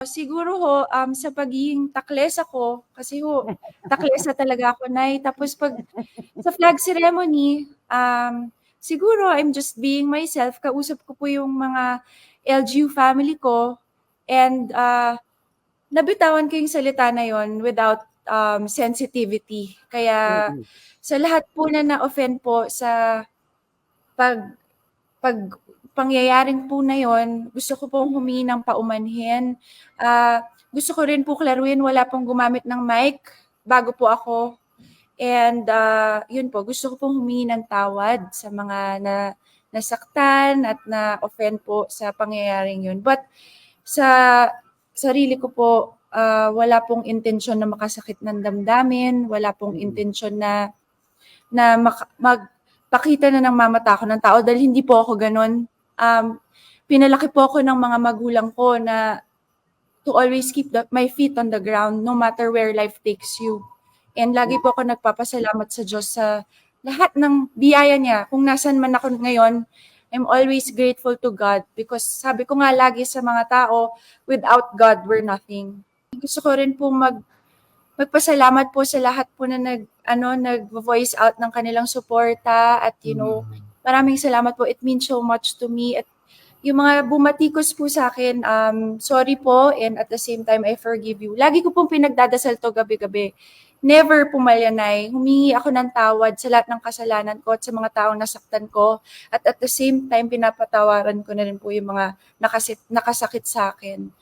Siguro ho, um, sa pagiging taklesa ko, kasi ho, taklesa talaga ako, Nay. Tapos pag sa flag ceremony, um, siguro I'm just being myself. Kausap ko po yung mga LGU family ko and uh, nabitawan ko yung salita na yon without um, sensitivity. Kaya sa lahat po na na-offend po sa pag pag pangyayaring po na yon, gusto ko pong humingi ng paumanhin. Ah, gusto ko rin po klaruhin, wala pong gumamit ng mic bago po ako. And ah, yun po, gusto ko pong humingi ng tawad sa mga na nasaktan at na-offend po sa pangyayaring yun. But sa sarili ko po, ah, wala pong intensyon na makasakit ng damdamin, wala pong Mm. intensyon na na mak- magpakita na ng mamata ako ng tao dahil hindi po ako ganun. Um, pinalaki po ako ng mga magulang ko na to always keep the, my feet on the ground no matter where life takes you. And lagi po ako nagpapasalamat sa Diyos sa lahat ng biyaya niya. Kung nasan man ako ngayon, I'm always grateful to God because sabi ko nga lagi sa mga tao, without God, we're nothing. Gusto ko rin po mag magpasalamat po sa lahat po na nag ano nag-voice out ng kanilang suporta at you know Mm. Maraming salamat po. It means so much to me. At yung mga bumatikos po sa akin um sorry po and at the same time I forgive you. Lagi ko pong pinagdadasal to gabi-gabi. Never pumalyanay. Humingi ako ng tawad sa lahat ng kasalanan ko at sa mga taong nasaktan ko. At at the same time pinapatawaran ko na rin po yung mga nakasit, nakasakit sa akin